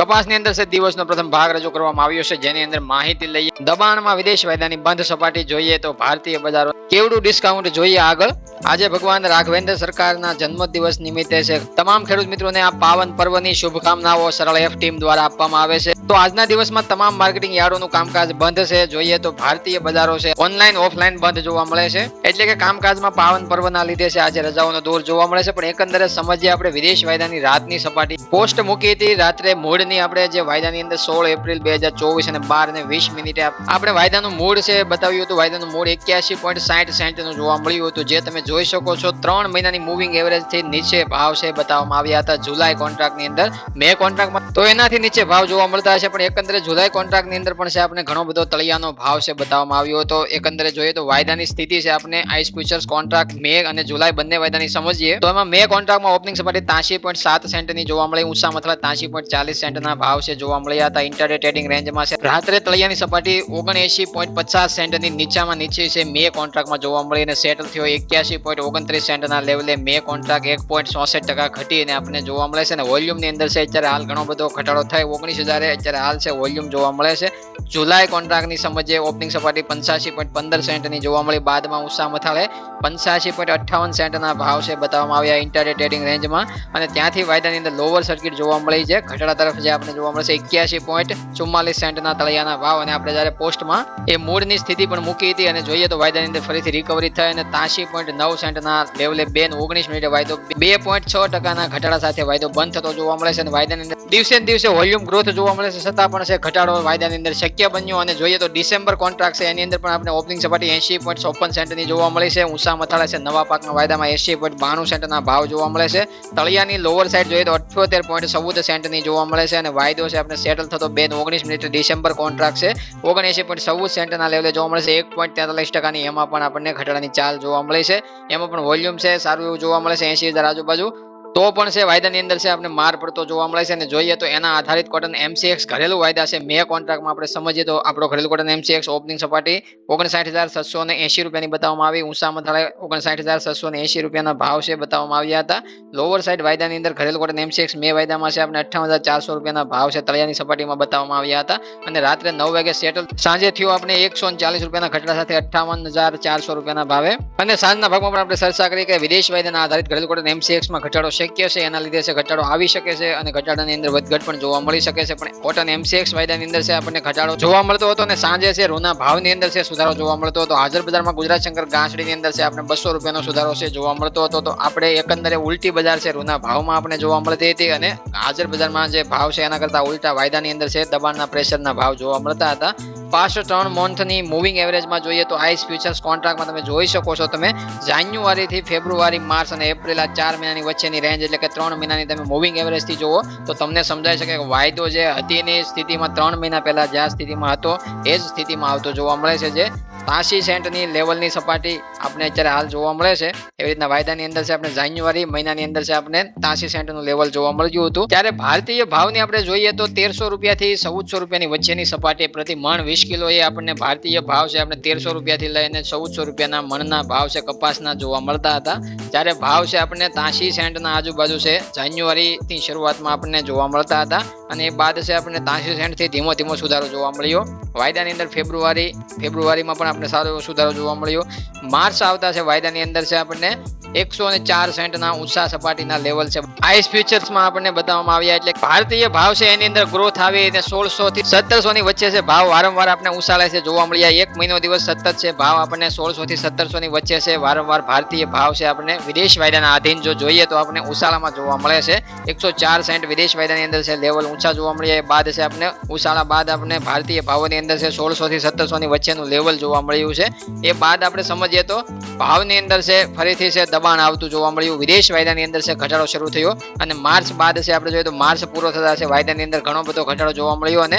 કપાસની અંદર છે, દિવસનો પ્રથમ ભાગ રજૂ કરવામાં આવ્યો છે, જેની અંદર માહિતી લઈએ. દબાણમાં વિદેશ વાયદાની બંધ સપાટી જોઈએ તો ભારતીય બજારો કેવડું ડિસ્કાઉન્ટ જોઈએ આગળ? આજે ભગવાન રાઘવેન્દ્ર સરકારના જન્મદિવસ નિમિત્તે છે. તમામ ખેડૂત મિત્રોને આ પાવન પર્વની શુભકામનાઓ સરળ એફ ટીમ દ્વારા આપવામાં આવે છે. તો આજના દિવસમાં તમામ માર્કેટિંગ યાર્ડોનું કામકાજ બંધ છે. જોઈએ તો ભારતીય બજારો છે, ઓનલાઈન, ઓફલાઈન બંધ જોવા મળે છે. એટલે કે કામકાજમાં પાવન પર્વના લીધે છે, આજે રજાઓનો દોર જોવા મળે છે. પણ એકંદરે સમજીએ આપણે વિદેશ વાયદાની રાતની સપાટી. પોસ્ટ મૂકી હતી, રાત્રે મૂળની આપણે જે વાયદાની અંદર સોળ એપ્રિલ બે હજાર ચોવીસ અને બાર અને વીસ મિનિટે આપણે વાયદાનું મૂળ છે, બતાવ્યું હતું. વાયદાનું મૂળ એક્યાસી પોઈન્ટ સાઠ સેન્ટનું જોવા મળ્યું હતું. જે તમે જોઈ શકો છો, ત્રણ મહિનાની મૂવિંગ એવરેજથી નીચે ભાવ છે, બતાવવામાં આવ્યા હતા જુલાઈ કોન્ટ્રાક્ટની અંદર. મે કોન્ટ્રાક્ટમાં તો એનાથી નીચે ભાવ જોવા મળતા હશે પણ એકંદરે જુલાઈ કોન્ટ્રાક્ટની અંદર પણ છે આપણે ઘણો બધો તળિયાનો ભાવ છે બતાવવામાં આવ્યો હતો. એકંદરે જોઈએ તો વાયદાની સ્થિતિ છે આપણે આઈસ ફ્યુચર્સ કોન્ટ્રાક્ટ મે અને જુલાઈ બંને વાયદાની સમજીએ, તો એમાં મે કોન્ટ્રાક્ટમાં ઓપનિંગ સપાટી ત્યાંસી પોઈન્ટ સાત સેન્ટની જોવા મળી, ઊંચા મથલા ત્યાંસી પોઈન્ટ ચાલીસ સેન્ટના ભાવ છે જોવા મળ્યા હતા. ઇન્ટરડે ટ્રેડિંગ રેન્જમાં છે. રાત્રે તળિયાની સપાટી ઓગણએસી પોઈન્ટ પચાસ સેન્ટની નીચામાં નીચે છે, મે કોન્ટ્રાક્ટમાં જોવા મળી અને સેટલ થયો એક્યાસી પોઈન્ટ ઓગણત્રીસ સેન્ટના લેવલે મે કોન્ટ્રાક્ટ એક પોઈન્ટ ચોસઠ ટકા ઘટીને આપણને જોવા મળે છે અને વોલ્યુમની અંદર છે, અત્યારે હાલ ઘણો બધો ઘટાડો થાય. ઓગણીસ હજારે અત્યારે હાલ છે વોલ્યુમ જોવા મળે છે. જુલાઈ કોન્ટ્રાક્ટની સમજે ઓપનિંગ સપાટી પંચ્યાસી પોઈન્ટ પંદર સેન્ટની જોવા મળી. બાદમાં ઉષા મથાળે પંચ્યાસી પોઈન્ટ અઠ્ઠાવન સેન્ટના ભાવ છે બતાવવામાં આવ્યા ઇન્ટરડે ટ્રેડિંગ રેન્જમાં અને ત્યાંથી વાયદાની અંદર લોવર સર્કિટ જોવા મળી છે. ઘટાડા તરફ જે આપણે જોવા મળે છે, એક્યાસી પોઈન્ટ ચુમ્માલીસ સેન્ટના તળિયાના ભાવ. અને આપણે જ્યારે પોસ્ટમાં એ મૂળની સ્થિતિ પણ મૂકી હતી અને જોઈએ તો વાયદાની અંદર ફરીથી રિકવરી થઈ અને ત્યાંસી પોઈન્ટ નવ સેન્ટના લેવલે બે ઓગણીસ મિનિટે વાયદો બે પોઈન્ટ છ ટકાના ઘટાડા સાથે વાયદો બંધ થતો જોવા મળે છે. અને વાયદાની અંદર દિવસે દિવસે વોલ્યુમ ગ્રોથ જોવા મળે છે, છતાં પણ છે, ઘટાડો વાયદાની અંદર શક્ય બન્યો અને જોઈએ તો ડિસેમ્બર કોન્ટ્રાક્ટ છે, એની અંદર પણ આપણે ઓપનિંગ સપાટી એસી પોઈન્ટ ચોપન સેન્ટની જોવા મળે છે, ઊંચા મથાળા છે, નવા પાકના વાયદામાં એસી પોઈન્ટ બાણું સેન્ટના ભાવ જોવા મળે છે. તળિયાની લોઅર સાઈડ જોઈએ તો અઠ્યોતેર પોઈન્ટ ચૌદ સેન્ટની જોવા મળે છે અને વાયદો છે, આપણે સેટલ થતો બે ઓગણીસ મિનિટ ડિસેમ્બર કોન્ટ્રાક્ટ છે ઓગણએસી પોઈન્ટ ચૌદ સેન્ટના લેવલે જોવા મળે છે, એક પોઈન્ટ તેતાલીસ ટકાની એમાં પણ આપણને ઘટાડાની ચાલ જોવા મળે છે. એમાં પણ વોલ્યુમ છે, સારું એવું જોવા મળે છે એસી હજાર આજુબાજુ. તો પણ છે, વાયદાની અંદર છે, આપણે માર પડતો જોવા મળે છે અને જોઈએ તો એના આધારિત કોટન એમસીએક્સ ઘરેલું વાયદા છે. મે કોન્ટ્રાક્ટમાં આપણે સમજીએ તો આપણો ઘરેલું કોટન એમસીએક્સ ઓપનિંગ સપાટી ઓગણસાઠ હજાર છસો ને એંશી રૂપિયાની બતાવવામાં આવી. ઊંચા મથાળે ઓગણસાઠ હજાર છસો ને એંશી રૂપિયાના ભાવ છે બતાવવામાં આવ્યા હતા. લોવર સાઈડ વાયદાની અંદર ઘરેલું કોટન એમસીએક્સ મે વાયદામાં છે, આપણે અઠ્ઠાવન હજાર ચારસો રૂપિયાના ભાવ છે, તળિયાની સપાટીમાં બતાવવામાં આવ્યા હતા. અને રાત્રે નવ વાગે સેટલ સાંજે થયો આપણે એકસો ચાલીસ રૂપિયાના ઘટાડા સાથે અઠ્ઠાવન હજાર ચારસો રૂપિયાના ભાવે. અને સાંજના ભાગમાં પણ આપણે ચર્ચા કરી કે વિદેશ વાયદાના આધારિત ઘરેલું કોટન એમસીએક્સમાં ઘટાડો શક્ય છે, એના લીધે છે, ઘટાડો આવી શકે છે અને ઘટાડાની અંદર વધઘટ પણ જોવા મળી શકે છે. પણ કોટન એમસીએક્સ વાયદાની અંદર છે, આપણને ઘટાડો જોવા મળતો હતો અને સાંજે છે રૂના ભાવની અંદર છે, સુધારો જોવા મળતો હતો. હાજર બજારમાં ગુજરાત શંકર ગાંસડીની અંદર છે, આપણે બસો રૂપિયાનો સુધારો છે, જોવા મળતો હતો. તો આપણે એકંદરે ઉલટી બજાર છે રૂના ભાવમાં આપણે જોવા મળતી હતી અને હાજર બજારમાં જે ભાવ છે, એના કરતા ઉલટા વાયદાની અંદર છે, દબાણના પ્રેશરના ભાવ જોવા મળતા હતા. પાસ્ટ ત્રણ મંથની મૂવિંગ એવરેજમાં જોઈએ તો આઈસ ફ્યુચર્સ કોન્ટ્રાક્ટમાં તમે જોઈ શકો છો તમે. જાન્યુઆરીથી ફેબ્રુઆરી, માર્ચ અને એપ્રિલ આ ચાર મહિનાની વચ્ચેની રેન્જ એટલે કે ત્રણ મહિનાની તમે મૂવિંગ એવરેજથી જુઓ તો તમને સમજાઈ શકે કે વાયદો જે હતી એની સ્થિતિમાં ત્રણ મહિના પહેલા જ્યાં સ્થિતિમાં હતો, એ જ સ્થિતિમાં આવતો જોવા મળે છે જે ત્યાંસી સેન્ટની લેવલની સપાટી આપણે અત્યારે હાલ જોવા મળે છે. એવી રીતના વાયદાની અંદર છે આપણે જાન્યુઆરી મહિનાની અંદર છે આપણે ત્યાંસી સેન્ટનું લેવલ જોવા મળ્યું હતું. ત્યારે ભારતીય ભાવની આપણે જોઈએ તો તેરસો રૂપિયાથી ચૌદસો રૂપિયાની વચ્ચેની સપાટી પ્રતિ મણ વીસ કિલો એ આપણને ભારતીય ભાવ છે આપણે તેરસો રૂપિયાથી લઈને ચૌદસો રૂપિયાના મણના ભાવ છે કપાસના જોવા મળતા હતા. જ્યારે ભાવ છે આપણને ત્યાંસી સેન્ટના આજુબાજુ છે જાન્યુઆરીની શરૂઆતમાં આપણને જોવા મળતા હતા. અને એ બાદ છે આપણને ત્યાંસી સેન્ટથી ધીમો ધીમો સુધારો જોવા મળ્યો. વાયદાની અંદર ફેબ્રુઆરી, ફેબ્રુઆરીમાં પણ આપણે સારો એવો સુધારો જોવા મળ્યો. માર્ચ આવતા છે, વાયદાની અંદર છે આપણને એકસો અને ચાર સેન્ટના ઊંચા સપાટીના લેવલ છે. આઈસ ફ્યુચર્સમાં આપણને બતાવવામાં આવ્યા એટલે ભારતીય ભાવ છે એની અંદર ગ્રોથ આવી અને સોળસો થી સત્તરસો ની વચ્ચે છે ભાવ વારંવાર આપણે ઉછાળે છે, જોવા મળ્યા. એક મહિનો દિવસ સતત છે, ભાવ આપણને સોળસો થી સત્તરસો ની વચ્ચે છે. વારંવાર ભારતીય ભાવ છે આપણને વિદેશ વાયદાના આધીન જો જોઈએ તો આપણે ઉછાળામાં જોવા મળે છે. એકસો ચાર સેન્ટ વિદેશ વાયદાની અંદર છે લેવલ ઊંચા જોવા મળ્યા એ બાદ છે આપણે ઉછાળા બાદ આપણે ભારતીય ભાવોની અંદર છે સોળસો થી સત્તરસો ની વચ્ચેનું લેવલ જોવા મળ્યું છે. એ બાદ આપણે સમજીએ તો ભાવની અંદર છે ફરીથી છે દબાણ આવતું જોવા મળ્યું. વિદેશ વાયદાની અંદર છે ઘટાડો શરૂ થયો અને માર્ચ બાદ છે આપણે જોઈએ તો માર્ચ પૂરો થતા છે વાયદાની અંદર ઘણો બધો ઘટાડો જોવા મળ્યો અને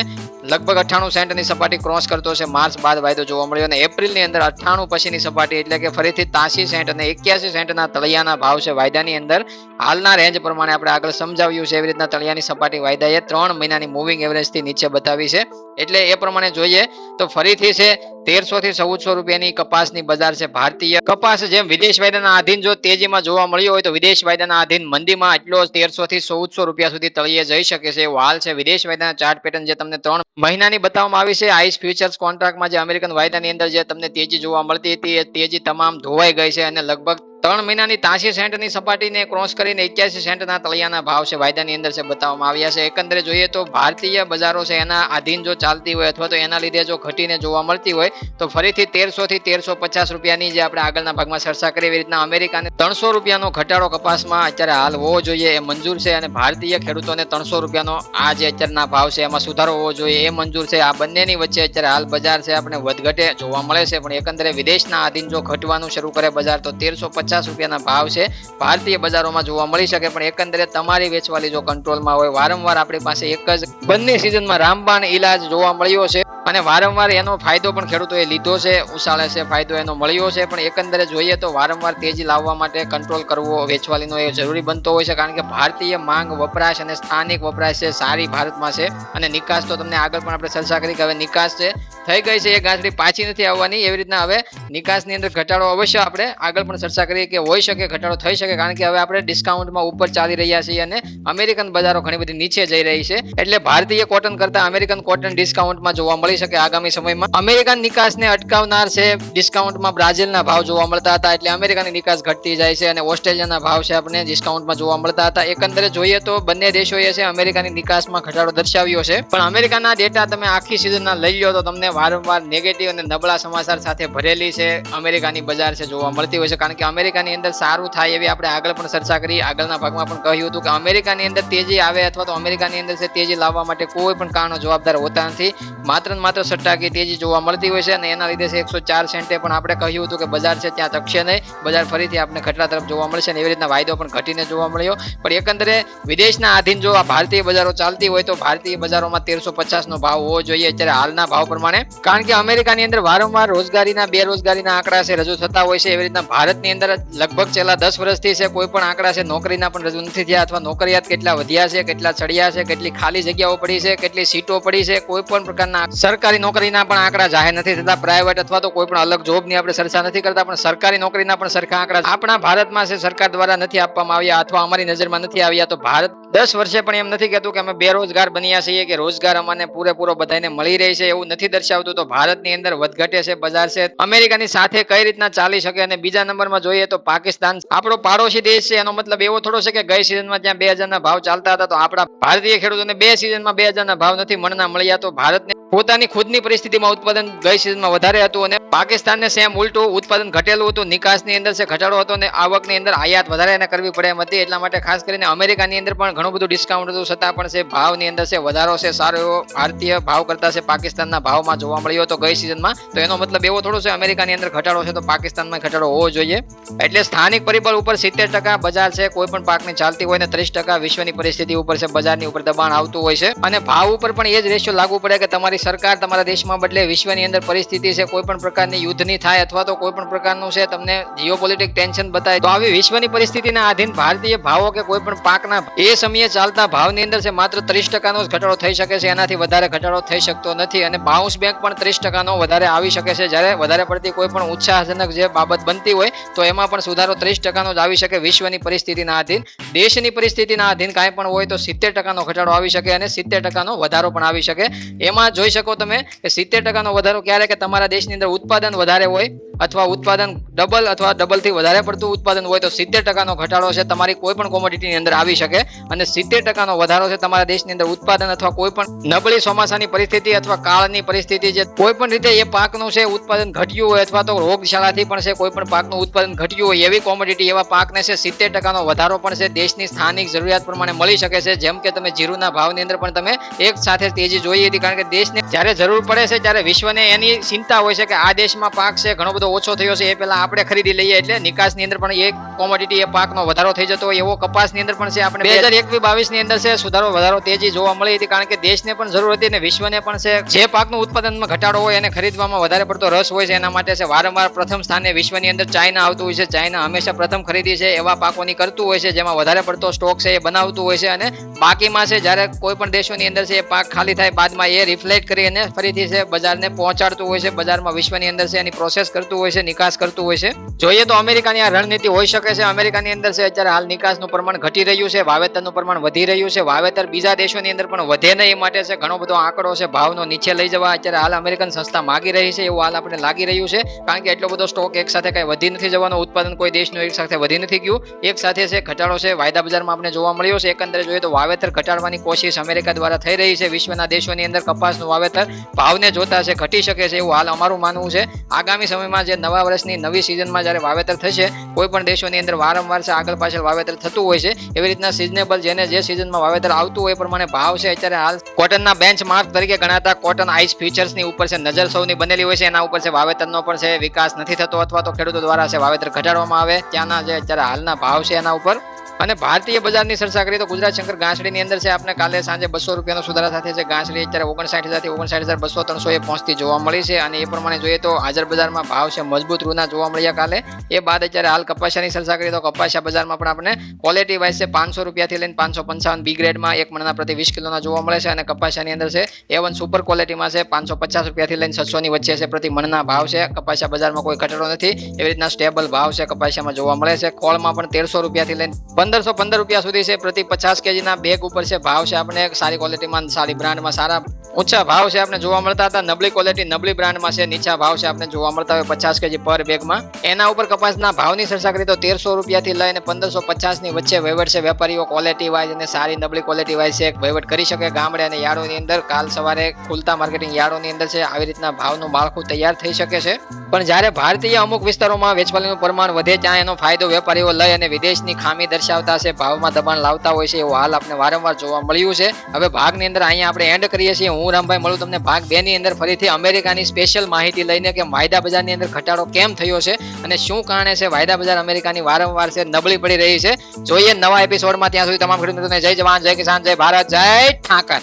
લગભગ અઠ્ઠાણું સેન્ટની સપાટી ક્રોસ કરતો છે માર્ચ બાદ વાયદો જોવા મળ્યો અને એપ્રિલની અંદર અઠ્ઠાણું પછીની સપાટી એટલે કે ફરીથી તાસી સેન્ટ અને એક્યાસી સેન્ટના તળિયાના ભાવ છે. વાયદાની અંદર હાલના રેન્જ પ્રમાણે આપણે આગળ સમજાવ્યું છે. એવી રીતના તળિયાની સપાટી વાયદાએ ત્રણ મહિનાની મૂવિંગ એવરેજથી નીચે બતાવી છે. એટલે એ પ્રમાણે જોઈએ તો ફરીથી છે તેરસો થી ચૌદસો રૂપિયાની કપાસની બજાર છે. ભારતીય કપાસ જેમ વિદેશ વાયદાના આધીન જો તેજીમાં જોવા મળ્યો હોય તો વિદેશ વાયદાના આધીન મંદીમાં એટલો તેરસો થી ચૌદસો રૂપિયા સુધી તળિયે જઈ શકે છે. એવો હાલ છે. વિદેશ વાયદાના ચાર્ટ પેટર્ન જે તમને ત્રણ મહિનાની બતાવવામાં આવી છે, આઈસ ફ્યુચર્સ કોન્ટ્રાક્ટમાં જે અમેરિકન વાયદાની અંદર જે તમને તેજી જોવા મળતી હતી, એ તેજી તમામ ધોવાઈ ગઈ છે અને લગભગ ત્રણ મહિનાની તાસી સેન્ટની સપાટીને ક્રોસ કરીને એક્યાસી સેન્ટના તળિયાના ભાવ છે, વાયદાની અંદર છે, બતાવવામાં આવ્યા છે. એકંદરે જોઈએ તો ભારતીય બજારો છે, એના આધીન જો ચાલતી હોય અથવા તો એના લીધે જો ઘટીને જોવા મળતી હોય, તો ફરીથી તેરસો થી તેરસો પચાસ રૂપિયાની જે આપણે આગળના ભાગમાં ચર્ચા કરી એવી રીતના અમેરિકાને ત્રણસો રૂપિયાનો ઘટાડો કપાસમાં અત્યારે હાલ હોવો જોઈએ, એ મંજૂર છે અને ભારતીય ખેડૂતોને ત્રણસો રૂપિયાનો આ જે અત્યારના ભાવ છે, એમાં સુધારો હોવો જોઈએ, એ મંજૂર છે. આ બંનેની વચ્ચે અત્યારે હાલ બજાર છે, આપણે વધઘટે જોવા મળે છે, પણ એકંદરે વિદેશના આધીન જો ઘટવાનું શરૂ કરે બજાર, તો તેરસો પચાસ રૂપિયાના ભાવ છે. ભારતીય બજારોમાં જોવા મળી શકે, પણ એકંદરે તમારી વેચવાલી જો કંટ્રોલમાં હોય, વારંવાર આપણી પાસે એક જ બંને સિઝનમાં રામબાણ ઇલાજ જોવા મળ્યો છે. અને વારંવાર એનો ફાયદો પણ ખેડૂતોએ લીધો છે, ઉછાળે છે, ફાયદો એનો મળ્યો છે. પણ એકંદરે જોઈએ તો વારંવાર તેજી લાવવા માટે કંટ્રોલ કરવો વેચવાલીનો એ જરૂરી બનતો હોય છે, કારણ કે ભારતીય માંગ વપરાશ અને સ્થાનિક વપરાશ છે, સારી ભારતમાં છે. અને નિકાસ તો તમને આગળ પણ આપણે ચર્ચા કરી કે હવે નિકાસ છે. થઈ ગઈ છે, એ ગાંઠડી પાછી નથી આવવાની. એવી રીતના હવે નિકાસની અંદર ઘટાડો અવશ્ય આપણે આગળ પણ ચર્ચા કરીએ કે હોઈ શકે, ઘટાડો થઈ શકે, કારણ કે હવે આપણે ડિસ્કાઉન્ટમાં ઉપર ચાલી રહ્યા છીએ અને અમેરિકન બજારો ઘણી બધી નીચે જઈ રહી છે. એટલે ભારતીય કોટન કરતા અમેરિકન કોટન ડિસ્કાઉન્ટમાં જોવા મળી શકે આગામી સમયમાં. અમેરિકન નિકાસને અટકાવનાર છે, ડિસ્કાઉન્ટમાં બ્રાઝિલના ભાવ જોવા મળતા હતા, એટલે અમેરિકાની નિકાસ ઘટતી જાય છે અને ઓસ્ટ્રેલિયાના ભાવ છે આપણે ડિસ્કાઉન્ટમાં જોવા મળતા હતા. એકંદરે જોઈએ તો બંને દેશોએ છે, અમેરિકાની નિકાસમાં ઘટાડો દર્શાવ્યો છે. પણ અમેરિકાના ડેટા તમે આખી સિઝનના લઈ લો તો તમને વારંવાર નેગેટિવ અને નબળા સમાચાર સાથે ભરેલી છે. અમેરિકાની બજાર છે જોવા મળતી હોય છે. કારણ કે અમેરિકાની અંદર સારું થાય એવી આપણે આગળ પણ ચર્ચા કરી. આગળના ભાગમાં પણ કહ્યું હતું કે અમેરિકાની અંદર તેજી આવે અથવા તો અમેરિકાની અંદર છે તેજી લાવવા માટે કોઈ પણ કારણો જવાબદાર હોતા નથી. માત્ર ને માત્ર સટ્ટાકી તેજી જોવા મળતી હોય છે અને એના લીધે છે એકસો ચાર સેન્ટે પણ આપણે કહ્યું હતું કે બજાર છે ત્યાં તકશે નહીં. બજાર ફરીથી આપણે ઘટલા તરફ જોવા મળશે અને એવી રીતના વાયદો પણ ઘટીને જોવા મળ્યો. પણ એકંદરે વિદેશના આધીન જો આ ભારતીય બજારો ચાલતી હોય તો ભારતીય બજારોમાં તેરસો પચાસનો ભાવ હોવો જોઈએ. અત્યારે હાલના ભાવ પ્રમાણે કારણ કે અમેરિકાની અંદર વારંવાર રોજગારીના, બેરોજગારીના આંકડા છે, રજૂ થતા હોય છે. એવી રીતના ભારતની અંદર લગભગ છેલ્લા દસ વર્ષથી છે, કોઈ પણ આંકડા છે, નોકરીના પણ રજૂ નથી થયા અથવા નોકરિયાત કેટલા વધ્યા છે, કેટલા ચડ્યા છે, કેટલી ખાલી જગ્યાઓ પડી છે, કેટલી સીટો પડી છે, કોઈ પણ પ્રકારના સરકારી નોકરીના પણ આંકડા જાહેર નથી થતા. પ્રાઇવેટ અથવા તો કોઈ પણ અલગ જોબની આપણે ચર્ચા નથી કરતા, પણ સરકારી નોકરીના પણ સરખા આંકડા આપણા ભારતમાં છે, સરકાર દ્વારા નથી આપવામાં આવ્યા અથવા અમારી નજરમાં નથી આવ્યા. તો ભારત દસ વર્ષે પણ એમ નથી કહેતું કે અમે બેરોજગાર બન્યા છીએ, કે રોજગાર અમને પૂરેપૂરો બધાને મળી રહી છે, એવું નથી દર્શાવતું તો ભારતની અંદર વધઘટે છે, બજાર છે. અમેરિકાની સાથે કઈ રીતના ચાલી શકે અને બીજા નંબરમાં જોઈએ તો પાકિસ્તાન આપણો પાડોશી દેશ છે. એનો મતલબ એવો થોડો છે કે ગઈ સિઝનમાં જ્યાં બે હજારના ભાવ ચાલતા હતા, તો આપણા ભારતીય ખેડૂતોને બે સિઝનમાં બે હજારના ભાવ નથી મળના મળ્યા. તો ભારતને પોતાની ખુદની પરિસ્થિતિમાં ઉત્પાદન ગઈ સિઝનમાં વધારે હતું અને પાકિસ્તાનને સેમ ઉલટું ઉત્પાદન ઘટેલું હતું. નિકાસની અંદર છે ઘટાડો હતો અને આવકની અંદર આયાત વધારે એને કરવી પડે એમ હતી. એટલા માટે ખાસ કરીને અમેરિકાની અંદર પણ ઘણું બધું ડિસ્કાઉન્ટ હતું. છતાં પણ છે ભાવની અંદર છે વધારો છે, સારો એવો ભારતીય ભાવ કરતા છે પાકિસ્તાનના ભાવમાં જોવા મળ્યો હતો ગઈ સિઝનમાં, તો એનો મતલબ એવો થોડો છે, અમેરિકાની અંદર ઘટાડો છે તો પાકિસ્તાનમાં ઘટાડો હોવો જોઈએ. એટલે સ્થાનિક પરિબળ ઉપર સિત્તેર ટકા બજાર છે, કોઈ પણ પાકની ચાલતી હોય ને ત્રીસ ટકા વિશ્વની પરિસ્થિતિ ઉપર છે, બજારની ઉપર દબાણ આવતું હોય છે. અને ભાવ ઉપર પણ એ જ રેશિયો લાગુ પડે કે તમારી સરકાર તમારા દેશમાં બદલે વિશ્વની અંદર પરિસ્થિતિ છે, કોઈ પણ પ્રકારની યુદ્ધની થાય અથવા તો કોઈ પણ પ્રકારનું છે, તમને જીઓપોલિટિક ટેન્શન બતાવે તો આવી વિશ્વની પરિસ્થિતિના આધીન ભારતીય ભાવો કે કોઈ પણ પાકના એ સમયે ચાલતા ભાવની અંદર છે, માત્ર ત્રીસ ટકાનો જ ઘટાડો થઈ શકે છે, એનાથી વધારે ઘટાડો થઈ શકતો નથી અને બાઉન્સ બેંક પણ ત્રીસ ટકાનો વધારે આવી શકે છે. જ્યારે વધારે પડતી કોઈ પણ ઉત્સાહજનક જે બાબત બનતી હોય, તો એમાં પણ સુધારો ત્રીસ ટકાનો જ આવી શકે વિશ્વની પરિસ્થિતિના આધીન. દેશની પરિસ્થિતિના આધીન કાંઈ પણ હોય તો સિત્તેર ટકાનો ઘટાડો આવી શકે અને સિત્તેર ટકાનો વધારો પણ આવી શકે. એમાં જોઈ શકો તમે કે સિત્તેર ટકાનો વધારો ક્યારે કે તમારા દેશની અંદર ઉત્પાદન વધારે હોય અથવા ઉત્પાદન ડબલ અથવા ડબલથી વધારે પડતું ઉત્પાદન હોય તો સિત્તેર ટકાનો ઘટાડો છે. તમારી કોઈ પણ કોમોડિટીની અંદર આવી શકે અને સિત્તેર ટકાનો વધારો છે તમારા દેશની અંદર ઉત્પાદન અથવા કોઈ પણ નબળી ચોમાસાની પરિસ્થિતિ અથવા કાળની પરિસ્થિતિ જે કોઈ પણ રીતે એ પાકનું છે, ઉત્પાદન ઘટ્યું હોય અથવા તો રોગશાળાથી પણ છે, કોઈ પણ પાકનું ઉત્પાદન ઘટ્યું હોય એવી કોમોડિટી એવા પાકને છે, સિત્તેર ટકાનો વધારો પણ છે, દેશની સ્થાનિક જરૂરિયાત પ્રમાણે મળી શકે છે. જેમ કે તમે જીરુના ભાવની અંદર પણ તમે એક સાથે તેજી જોઈ હતી, કારણ કે દેશને જ્યારે જરૂર પડે છે, ત્યારે વિશ્વને એની ચિંતા હોય છે કે આ દેશમાં પાક છે, ઘણો બધો ઓછો થયો છે એ પહેલા આપણે ખરીદી લઈએ એટલે નિકાસની અંદર પણ એક કોમોડિટી એ પાકનો વધારો થઈ જતો એવો કપાસની અંદર પણ છે આપણે બે હજાર એકવીસ બાવીસની અંદર છે, સુધારો, વધારો તેજી જોવા મળી હતી કારણ કે દેશને પણ જરૂર હતી અને વિશ્વને પણ છે. જે પાકનું ઉત્પાદનમાં ઘટાડો હોય એને ખરીદવામાં વધારે પડતો રસ હોય છે, એના માટે છે વારંવાર પ્રથમ સ્થાને વિશ્વની અંદર ચાઇના આવતું હોય છે. ચાઇના હંમેશા પ્રથમ ખરીદી છે એવા પાકોની કરતું હોય છે, જેમાં વધારે પડતો સ્ટોક છે એ બનાવતું હોય છે અને બાકીમાં છે જ્યારે કોઈ પણ દેશોની અંદર છે એ પાક ખાલી થાય બાદમાં એ રિફ્લેક્ટ કરી અને ફરીથી છે બજારને પહોંચાડતું હોય છે, બજારમાં વિશ્વની અંદર છે એની પ્રોસેસ કરતું હોય છે, નિકાસ કરતું હોય છે. જોઈએ તો અમેરિકાની આ રણનીતિ હોઈ શકે છે. અમેરિકાની અંદર છે, અત્યારે હાલ નિકાસનું પ્રમાણ ઘટી રહ્યું છે, વાવેતરનું પ્રમાણ વધી રહ્યું છે, વાવેતર બીજા દેશોની અંદર પણ વધે નહીં માટે છે. ઘણો બધો આંકડો છે, ભાવનો નીચે લઈ જવા અત્યારે હાલ અમેરિકન સંસ્થા માગી રહી છે, એવું હાલ આપણે લાગી રહ્યું છે. કારણ કે એટલો બધો સ્ટોક એક સાથે કઈ વધી નથી જવાનો, ઉત્પાદન કોઈ દેશનું એક સાથે વધી નથી ગયું. એક સાથે છે, ઘટાડો છે, વાયદા બજારમાં આપણે જોવા મળ્યો છે. એકંદરે જોઈએ તો વાવેતર ઘટાડવાની કોશિશ અમેરિકા દ્વારા થઈ રહી છે. વિશ્વના દેશોની અંદર કપાસનું વાવેતર ભાવને જોતા છે, ઘટી શકે છે, એવું હાલ અમારું માનવું છે. આગામી સમયમાં જે નવા વર્ષની નવી સિઝનમાં જ્યારે વાવેતર થશે, કોઈ પણ દેશોની અંદર વારંવાર છે આગળ પાછળ વાવેતર થતું હોય છે. એવી રીતના સિઝનેબલ જેને જે સિઝનમાં વાવેતર આવતું હોય પ્રમાણે ભાવ છે. અત્યારે હાલ કોટનના બેન્ચ માર્ક તરીકે ગણાતા કોટન આઈસ ફ્યુચર્સની ઉપર છે. નજર સૌની બનેલી હોય છે. એના ઉપર છે. વાવેતરનો પણ છે. વિકાસ નથી થતો અથવા તો ખેડૂતો દ્વારા છે વાવેતર ઘટાડવામાં આવે. ત્યાંના જે અત્યારે હાલના ભાવ છે એના ઉપર અને ભારતીય બજારની ચર્ચા કરીએ તો ગુજરાત શંકર ગાંસડીની અંદર છે આપણે કાલે સાંજે બસો રૂપિયાનો સુધારા સાથે છે ગાંસડી અત્યારે ઓગણસાઠ હજારથી ઓગણસાઠ હજાર બસો ત્રણસો એ પહોંચતી જોવા મળી છે અને એ પ્રમાણે જોઈએ તો હાજર બજારમાં ભાવ છે મજબૂત રૂના જોવા મળ્યા કાલે. એ બાદ અત્યારે હાલ કપાસિયાની ચર્ચા કરીએ તો કપાસિયા બજારમાં પણ આપણે ક્વોલિટી વાઇઝ છે પાંચસો રૂપિયાથી લઈને પાંચસો પંચાવન બી ગ્રેડમાં એક મણના પ્રતિ વીસ કિલોના જોવા મળે છે અને કપાસિયાની અંદર છે એ વન સુપર ક્વોલિટીમાં છે પાંચસો પચાસ રૂપિયાથી લઈને છસોની વચ્ચે છે પ્રતિ મણના ભાવ છે. કપાસિયા બજારમાં કોઈ ઘટાડો નથી. એવી રીતના સ્ટેબલ ભાવ છે કપાસિયામાં જોવા મળે છે. કોળમાં પણ તેરસો રૂપિયાથી લઈને પંદરસો પંદર રૂપિયા સુધી છે. પ્રતિ પચાસ કેજીના બેગ ઉપર છે. ભાવ છે આપણે સારી ક્વોલિટીમાં સારી બ્રાન્ડમાં સારા ઊંચા ભાવ છે આપણે જોવા મળતા હતા. નબળી ક્વોલિટી નબળી બ્રાન્ડમાં છે. નીચા ભાવ છે આપણે જોવા મળતા હોય પચાસ કેજી પર બેગમાં એના ઉપર કપાસના ભાવની ચર્ચા કરી તો તેરસો રૂપિયાથી લઈને પંદરસો પચાસની વચ્ચે વહીવટ છે. વેપારીઓ ક્વોલિટી વાઇઝ અને સારી નબળી ક્વોલિટી વાઇઝ છે. વહીવટ કરી શકે ગામડે અને યાર્ડોની અંદર. કાલ સવારે ખુલતા માર્કેટિંગ યાર્ડોની અંદર છે. આવી રીતના ભાવનું માળખું તૈયાર થઈ શકે છે. પણ જ્યારે ભારતીય અમુક વિસ્તારોમાં વેચવાલીનું પ્રમાણ વધે ત્યાં એનો ફાયદો વેપારીઓ લઈ અને વિદેશની ખામી દર્શાવતા છે ભાવમાં દબાણ લાવતા હોય છે. એવો હાલ આપણે વારંવાર જોવા મળ્યું છે. હવે ભાગની અંદર અહીંયા આપણે એન્ડ કરીએ છીએ. હું રામભાઈ મળું તમને ભાગ બે ની અંદર ફરીથી અમેરિકાની સ્પેશિયલ માહિતી લઈને કે વાયદા બજારની અંદર ઘટાડો કેમ થયો છે અને શું કારણે છે વાયદા બજાર અમેરિકાની વારંવાર છે નબળી પડી રહી છે. જોઈએ નવા એપિસોડમાં ત્યાં સુધી તમામ ખેડૂત જય જવાન, જય કિસાન, જય ભારત, જય ઠાકર.